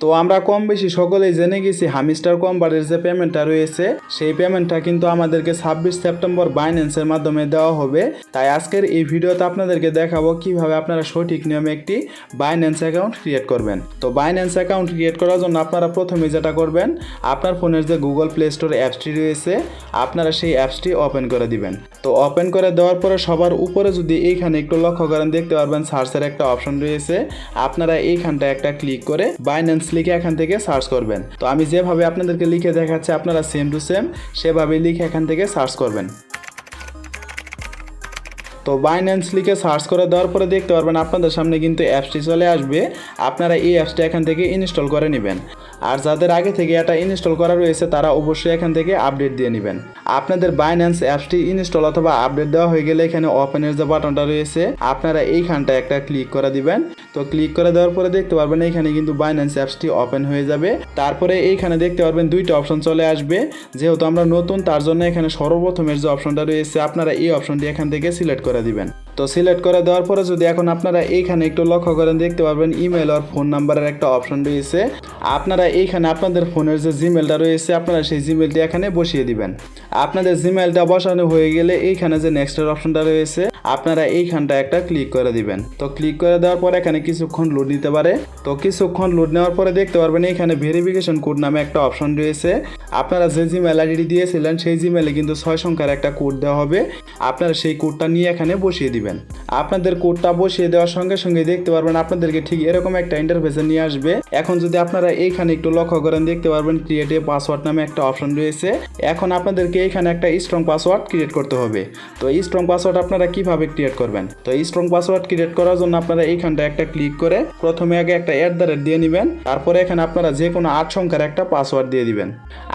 তো আমরা কম বেশি সকলেই জেনে গেছি হামিস্টার কোম্পানির যে পেমেন্টটা রয়েছে, সেই পেমেন্টটা কিন্তু আমাদেরকে ছাব্বিশ সেপ্টেম্বর বাইন্যান্সের মাধ্যমে দেওয়া হবে। তাই আজকের এই ভিডিওতে আপনাদেরকে দেখাবো কীভাবে আপনারা সঠিক নিয়মে একটি বাইন্যান্স অ্যাকাউন্ট ক্রিয়েট করবেন। তো বাইন্যান্স অ্যাকাউন্ট ক্রিয়েট করার জন্য আপনারা প্রথমে যেটা করবেন, আপনার ফোনের যে গুগল প্লে স্টোর অ্যাপসটি রয়েছে, আপনারা সেই অ্যাপসটি ওপেন করে দিবেন। তো ওপেন করে দেওয়ার পরে সবার উপরে যদি এইখানে একটু লক্ষ্য করেন, দেখতে পারবেন সার্চের একটা অপশন রয়েছে। আপনারা এইখানটা একটা ক্লিক করে বাইন্যান্স লিখে এখান থেকে সার্চ করবেন। তো আমি যেভাবে আপনাদেরকে লিখে দেখাচ্ছি, আপনারা সেম টু সেম সেভাবে লিখে এখান থেকে সার্চ করবেন। তো বাইন্যান্স লিখে সার্চ করে দেওয়ার পরে দেখতে পারবেন আপনাদের সামনে কিন্তু অ্যাপসটি চলে আসবে। আপনারা এই অ্যাপসটা এখান থেকে ইনস্টল করে নেবেন। আর যাদের আগে থেকে এটা ইনস্টল করা রয়েছে, তারা অবশ্যই এখান থেকে আপডেট দিয়ে নেবেন। আপনাদের বাইন্যান্স অ্যাপসটি ইনস্টল অথবা আপডেট দেওয়া হয়ে গেলে এখানে ওপেনের যে বাটনটা রয়েছে, আপনারা এইখানটা একটা ক্লিক করে দিবেন। তো ক্লিক করে দেওয়ার পরে দেখতে পারবেন এইখানে কিন্তু বাইন্যান্স অ্যাপসটি ওপেন হয়ে যাবে। তারপরে এইখানে দেখতে পারবেন দুইটা অপশন চলে আসবে। যেহেতু আমরা নতুন, তার জন্য এখানে সর্বপ্রথমের যে অপশনটা রয়েছে, আপনারা এই অপশনটি এখান থেকে সিলেক্ট করে দিবেন। তো সিলেক্ট করে দেওয়ার পরে যদি এখন আপনারা এইখানে একটু লক্ষ্য করেন, দেখতে পারবেন ইমেল আর ফোন নাম্বারের একটা অপশন রয়েছে। আপনারা এইখানে আপনাদের ফোনের যে জিমেলটা রয়েছে, আপনারা সেই জিমেলটি এখানে বসিয়ে দিবেন। আপনাদের জিমেলটা বসানো হয়ে গেলে এইখানে যে নেক্সটের অপশনটা রয়েছে আপনারা এইখানটা একটা ক্লিক করে দিবেন। তো ক্লিক করে দেওয়ার পর এখানে কিছুক্ষণ লোড নিতে পারে। তো কিছুক্ষণ লোড নেওয়ার পরে দেখতে পারবেন এখানে ভেরিফিকেশন কোড নামে একটা অপশন রয়েছে। আপনারা যে জিমেল আইডি দিয়েছিলেন, সেই জিমেলে কিন্তু ছয় সংখ্যার একটা কোড দেওয়া হবে। আপনারা সেই কোডটা নিয়ে এখানে বসিয়ে দিবেন। আপনাদের কোডটা বসিয়ে দেওয়ার সঙ্গে সঙ্গে দেখতে পারবেন আপনাদেরকে ঠিক এরকম একটা ইন্টারফেসে নিয়ে আসবে। এখন যদি আপনারা এইখানে একটু লক্ষ্য করেন, দেখতে পারবেন ক্রিয়েট এ পাসওয়ার্ড নামে একটা অপশন রয়েছে। এখন আপনাদেরকে এখানে একটা স্ট্রং পাসওয়ার্ড ক্রিয়েট করতে হবে। তো স্ট্রং পাসওয়ার্ড আপনারা কীভাবে ক্রিয়েট করবেন। তো এই স্ট্রং পাসওয়ার্ড ক্রিয়েট করার জন্য আপনারা এইখানটা একটা ক্লিক করে প্রথমে আগে একটা অ্যাট দ্য রেট দিয়ে নেবেন, তারপরে এখানে আপনারা যে কোনো আট সংখ্যার একটা পাসওয়ার্ড দিয়ে দিবেন।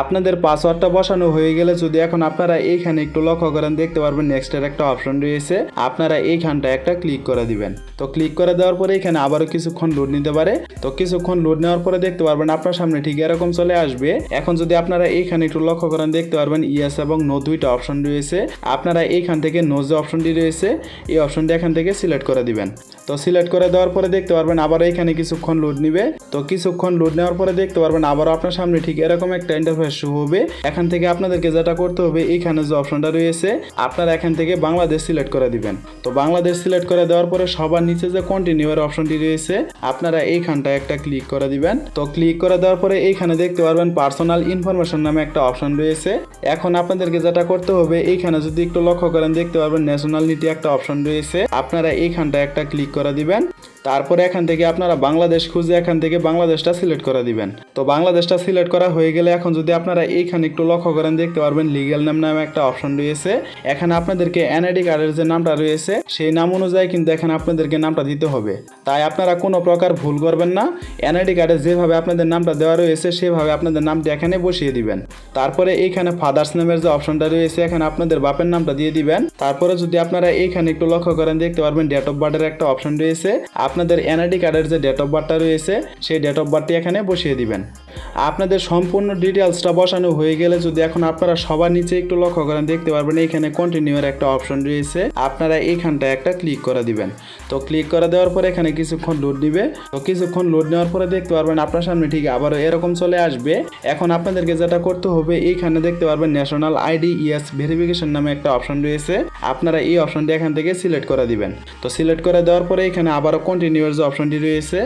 আপনাদের পাসওয়ার্ডটা বসানো হয়ে গেলে যদি এখন আপনারা এইখানে একটু লক্ষ্য করেন, দেখতে পারবেন নেক্সটের একটা অপশন রয়েছে, আপনারা এইখানটা একটা ক্লিক করে দিবেন। তো ক্লিক করে দেওয়ার পরে এখানে আবারও কিছুক্ষণ লোড নিতে পারে। তো কিছুক্ষণ লোড নেওয়ার পরে দেখতে পারবেন আপনার সামনে ঠিক এরকম চলে আসবে। এখন যদি আপনারা এইখানে একটু লক্ষ্য করেন, দেখতে পারবেন ইয়েস এবং নো দুইটা অপশন রয়েছে। আপনারা এইখান থেকে নো যে অপশনটি রয়েছে এই অপশনটি এখান থেকে সিলেক্ট করে দিবেন। তো সিলেক্ট করে দেওয়ার পরে দেখতে পারবেন আবার এখানে কিছুক্ষণ লোড নিবে। তো কিছুক্ষণ লোড নেওয়ার পরে দেখতে পারবেন আবারও আপনার সামনে ঠিক এরকম একটা ইন্টারফেস শো হবে। এখান থেকে আপনাদেরকে যেটা করতে হবে, এইখানে যে অপশনটা রয়েছে, আপনারা এখান থেকে বাংলাদেশ সিলেক্ট করে দিবেন। তো বাংলাদেশ সিলেক্ট করে দেওয়ার পরে সবার নিচে যে কন্টিনিউ এর অপশনটি রয়েছে, আপনারা এইখানটা একটা ক্লিক করে দিবেন। তো ক্লিক করে দেওয়ার পরে এইখানে দেখতে পারবেন পার্সোনাল ইনফরমেশন নামে একটা অপশন রয়েছে। এখন আপনাদেরকে যেটা করতে হবে, এইখানে যদি একটু লক্ষ্য করেন, দেখতে পারবেন ন্যাশনালিটি একটা অপশন রয়েছে। আপনারা এইখানটা একটা ক্লিক করে দিবেন। তারপরে এখান থেকে আপনারা বাংলাদেশ খুঁজে এখান থেকে বাংলাদেশটা সিলেক্ট করে দিবেন। তো বাংলাদেশটা সিলেক্ট করা হয়ে গেলে এখন যদি আপনারা এইখানে একটু লক্ষ্য করেন, দেখতে পারবেন লিগ্যাল নাম নামে একটা অপশন রয়েছে। এখানে আপনাদেরকে এনআইডি কার্ডের যে নামটা রয়েছে, সেই নাম অনুযায়ী কিন্তু এখানে আপনাদেরকে নামটা দিতে হবে। তাই আপনারা কোনো প্রকার ভুল করবেন না। এনআইডি কার্ডে যেভাবে আপনাদের নামটা দেওয়া রয়েছে, সেভাবে আপনাদের নামটি এখানে বসিয়ে দিবেন। তারপরে এইখানে ফাদার্স নামের যে অপশনটা রয়েছে, এখানে আপনাদের বাপের নামটা দিয়ে দিবেন। তারপরে যদি আপনারা এইখানে একটু লক্ষ্য করেন, দেখতে পারবেন ডেট অফ বার্থের একটা অপশন রয়েছে। আপনাদের এনআইডি কার্ডের যে ডেট অফ বার্থটা রয়েছে, সেই ডেট অফ বার্থটি এখানে বসিয়ে দিবেন। আপনাদের সম্পূর্ণ ডিটেলসটা বসানো হয়ে গেলে যদি এখন আপনারা সবার নিচে একটু লক্ষ্য করেন, দেখতে পারবেন এইখানে কন্টিনিউর একটা অপশন রয়েছে। আপনারা এইখানটা একটা ক্লিক করে দিবেন। তো ক্লিক করে দেওয়ার পরে এখানে কিছুক্ষণ লোড নিবে তো কিছুক্ষণ লোড নেওয়ার পরে দেখতে পারবেন আপনার সামনে ঠিক আবারও এরকম চলে আসবে। এখন আপনাদেরকে যেটা করতে হবে, এইখানে দেখতে পারবেন ন্যাশনাল আইডি ইএস ভেরিফিকেশন নামে একটা অপশন রয়েছে। আপনারা এই অপশনটি এখান থেকে সিলেক্ট করে দিবেন। তো সিলেক্ট করে দেওয়ার পরে এখানে আবারও কন্টিনিউ এর যে অপশনটি রয়েছে,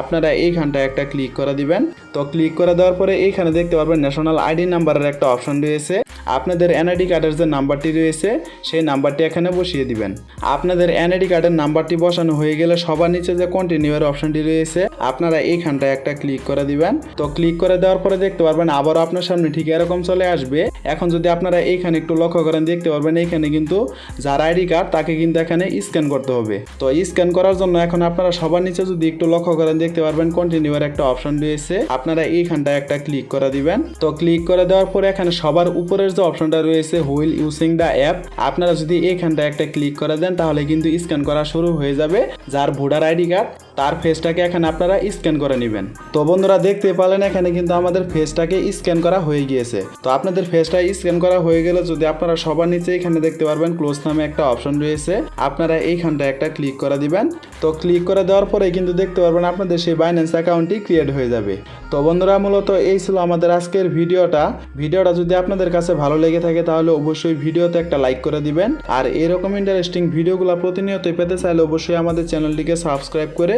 আপনারা এইখানটা একটা ক্লিক করে দিবেন। তো ক্লিক করে দেওয়ার পরে এইখানে দেখতে পারবেন ন্যাশনাল আইডি নাম্বারের একটা অপশন রয়েছে। আপনাদের এনআইডি কার্ডের যে নাম্বারটি রয়েছে, সেই নাম্বারটি এখানে বসিয়ে দিবেন। আপনাদের এনআইডি কার্ডের নাম্বারটি বসানো হয়ে গেলে সবার নিচে যে কন্টিনিউ এর অপশনটি রয়েছে, আপনারা এইখানটা একটা ক্লিক করে দিবেন। তো ক্লিক করে দেওয়ার পরে দেখতে পারবেন আবারও আপনার সামনে ঠিক এরকম চলে আসবে। এখন যদি আপনারা এইখানে একটু লক্ষ্য করেন, দেখতে পারবেন এইখানে কিন্তু যার আইডি কার্ড, তাকে কিন্তু এখানে স্ক্যান করতে হবে। তো স্ক্যান করার জন্য এখন আপনারা সবার নিচে যদি একটু লক্ষ্য করেন, দেখতে পারবেন কন্টিনিউ একটা অপশন রয়েছে। আপনারা এইখানটায় একটা ক্লিক করে দিবেন। তো ক্লিক করে দেওয়ার পর এখানে সবার উপরের যে অপশনটা রয়েছে হুইল ইউসিং দ্য অ্যাপ আপনারা যদি এইখানটা একটা ক্লিক করে দেন, তাহলে কিন্তু স্ক্যান করা শুরু হয়ে যাবে। যার ভোটার আইডি কার্ড তার ফেসটাকে এখানে আপনারা স্ক্যান করে নেবেন। তো বন্ধুরা, দেখতে পারলেন, এখানে কিন্তু আমাদের ফেসটাকে স্ক্যান করা হয়ে গিয়েছে। তো আপনাদের ফেসটা স্ক্যান করা হয়ে গেলে যদি আপনারা সবার নিচে এখানে দেখতে পারবেন ক্লোজ নামে একটা অপশন রয়েছে। আপনারা এইখানটা একটা ক্লিক করে দিবেন। তো ক্লিক করে দেওয়ার পরে কিন্তু দেখতে পারবেন, আপনাদের সেই বাইন্যান্স অ্যাকাউন্টটি ক্রিয়েট হয়ে যাবে। তো বন্ধুরা, মূলত এই ছিল আমাদের আজকের ভিডিওটা। ভিডিওটা যদি আপনাদের কাছে ভালো লেগে থাকে, তাহলে অবশ্যই ভিডিওতে একটা লাইক করে দিবেন। আর এরকম ইন্টারেস্টিং ভিডিওগুলো প্রতিনিয়ত পেতে চাইলে অবশ্যই আমাদের চ্যানেলটিকে সাবস্ক্রাইব করে